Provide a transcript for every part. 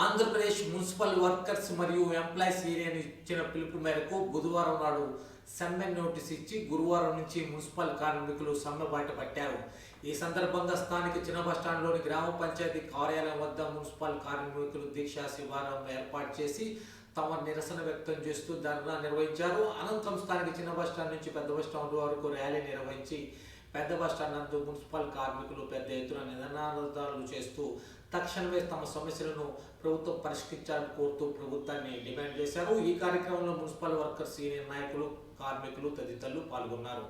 Andhra Pradesh municipal workers మరియు employees union ఇచ్చిన పిలుపు మేరకు బుధవారం నాడు సమ్మె నోటీస్ ఇచ్చి గురువారం నుంచి మున్సిపల్ కార్మికులు సమ్మె బయట పట్టారు. ఈ సందర్భంగా స్థానిక చిన్న బస్టాండ్లోని గ్రామ పంచాయతీ కార్యాలయం వద్ద మున్సిపల్ కార్మికులు దీక్షా శిబిరం ఏర్పాటు చేసి తమ నిరసన వ్యక్తం చేస్తూ ధర్నా నిర్వహించారు. అనంతరం స్థానిక చిన్న బస్టాండ్ నుంచి పెద్ద బస్టాండ్ వరకు ర్యాలీ నిర్వహించి పెద్ద బస్టాండ్ నందు మున్సిపల్ కార్మికులు పెద్ద ఎత్తున నినాదాలు చేస్తూ తక్షణమే తమ సమస్యలను ప్రభుత్వం పరిష్కరించాలని కోరుతూ ప్రభుత్వాన్ని డిమాండ్ చేశారు. ఈ కార్యక్రమంలో మున్సిపల్ వర్కర్స్ సీనియర్ నాయకులు కార్మికులు తదితరులు పాల్గొన్నారు.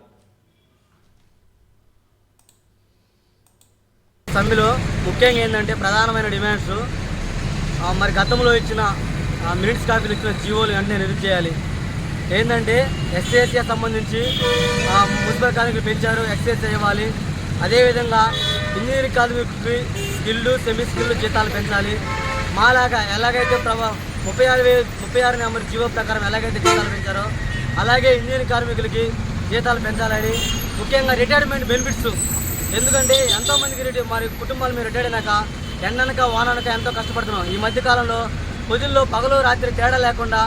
సమ్మెలో ముఖ్యంగా ఏంటంటే ప్రధానమైన డిమాండ్స్ మరి గతంలో ఇచ్చిన ఆ, మినిట్స్ కాపీలు ఇచ్చిన జీవోలు వెంటనే నిరుద్ధ చేయాలి ఏంటంటే ఎస్ఏఎస్ఏ సంబంధించి మున్సిపల్ కార్మికులు పెంచారు ఎక్సైజ్ చేయాలి. అదేవిధంగా ఇంజనీరింగ్ కార్మికులకి స్కిల్డ్ సెమీ స్కిల్డ్ జీతాలు పెంచాలి. మాలాగా ఎలాగైతే ప్రభా ముప్పై ఆరు వేలు ముప్పై ఆరు నెంబర్ జీవో ప్రకారం ఎలాగైతే జీతాలు పెంచారో అలాగే ఇంజనీరింగ్ కార్మికులకి జీతాలు పెంచాలని ముఖ్యంగా రిటైర్మెంట్ బెనిఫిట్స్ ఎందుకంటే ఎంతోమందికి రిటైర్ మరి కుటుంబాలు మీరు రిటైర్ అయినాక ఎండనక వాననక ఎంతో కష్టపడుతున్నాం. ఈ మధ్యకాలంలో పొద్దుల్లో పగలు రాత్రి తేడా లేకుండా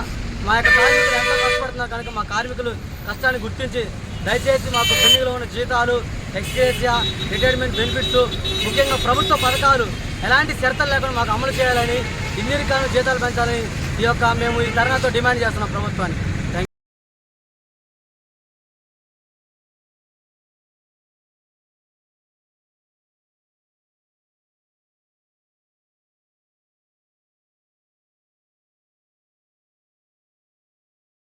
మా యొక్క కార్మికులు ఎంతో కష్టపడుతున్నారు కనుక మా కార్మికులు కష్టాన్ని గుర్తించి దయచేసి మాకు పెండింగ్లో ఉన్న జీతాలు ఎక్స్గ్రేసియా రిటైర్మెంట్ బెనిఫిట్స్ ముఖ్యంగా ప్రభుత్వ పథకాలు ఎలాంటి చర్తలు లేకుండా మాకు అమలు చేయాలని ఇంజనీరింగ్ జీతాలు పెంచాలని ఈ యొక్క మేము ఈ ధర్నాతో డిమాండ్ చేస్తున్నాం ప్రభుత్వాన్ని